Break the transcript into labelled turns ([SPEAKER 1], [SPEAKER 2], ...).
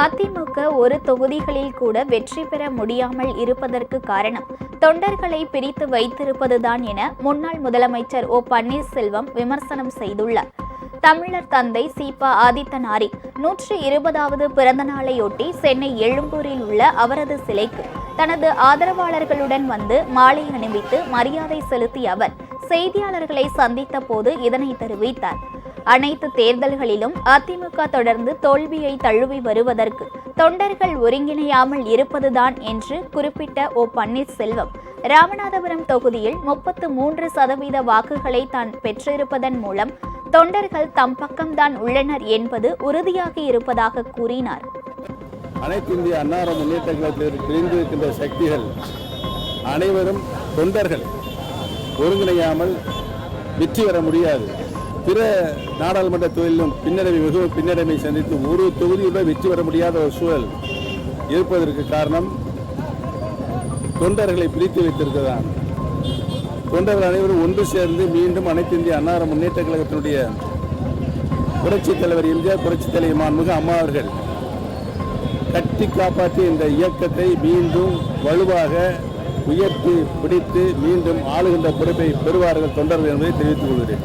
[SPEAKER 1] அதிமுக ஒரு தொகுதிகளில் கூட வெற்றி பெற முடியாமல் இருப்பதற்கு காரணம் தொண்டர்களை பிரித்து வைத்திருப்பதுதான் என முன்னாள் முதலமைச்சர் ஓ பன்னீர்செல்வம் விமர்சனம் செய்துள்ளார். தமிழர் தந்தை சீபா ஆதித்தனாரி நூற்றி இருபதாவது பிறந்த நாளையொட்டி சென்னை எழும்பூரில் உள்ள அவரது சிலைக்கு தனது ஆதரவாளர்களுடன் வந்து மாலை அணிவித்து மரியாதை செலுத்திய அவர் செய்தியாளர்களை சந்தித்த போது இதனை தெரிவித்தார். அனைத்து தேர்தல்களிலும் அதிமுக தொடர்ந்து தோல்வியை தழுவி வருவதற்கு தொண்டர்கள் ஒருங்கிணையாமல் இருப்பதுதான் என்று குறிப்பிட்ட ஓ பன்னீர்செல்வம். ராமநாதபுரம் தொகுதியில் முப்பத்து மூன்று சதவீத வாக்குகளை தான் பெற்றிருப்பதன் மூலம் தொண்டர்கள் தம் பக்கம்தான் உள்ளனர் என்பது உறுதியாகி இருப்பதாக கூறினார்.
[SPEAKER 2] அனைத்து இந்திய அன்னார முன்னேற்ற கழகத்தில் பிரிந்திருக்கின்ற சக்திகள் அனைவரும் தொண்டர்கள். ஒருங்கிணையாமல் வெற்றி பெற முடியாது. பிற நாடாளுமன்ற தொழிலும் பின்னடைவை மிகவும் பின்னடைவை சந்தித்து ஒரு தொகுதியுடன் வெற்றி பெற முடியாத ஒரு சூழல் இருப்பதற்கு காரணம் தொண்டர்களை பிரித்து வைத்திருக்கிறதான் தொண்டர்கள் அனைவரும் ஒன்று சேர்ந்து மீண்டும் அனைத்து இந்திய அன்னார முன்னேற்ற கழகத்தினுடைய புரட்சித் தலைவர் எம்ஜிஆர் புரட்சித் தலைவர் மாண்புமிகு அம்மா அவர்கள் கட்டி காப்பாற்றி இந்த இயக்கத்தை மீண்டும் வலுவாக உயர்த்தி பிடித்து மீண்டும் ஆளுகின்ற பொறுப்பை பெறுவார்கள் தொண்டர்கள் என்பதை தெரிவித்துக் கொள்கிறேன்.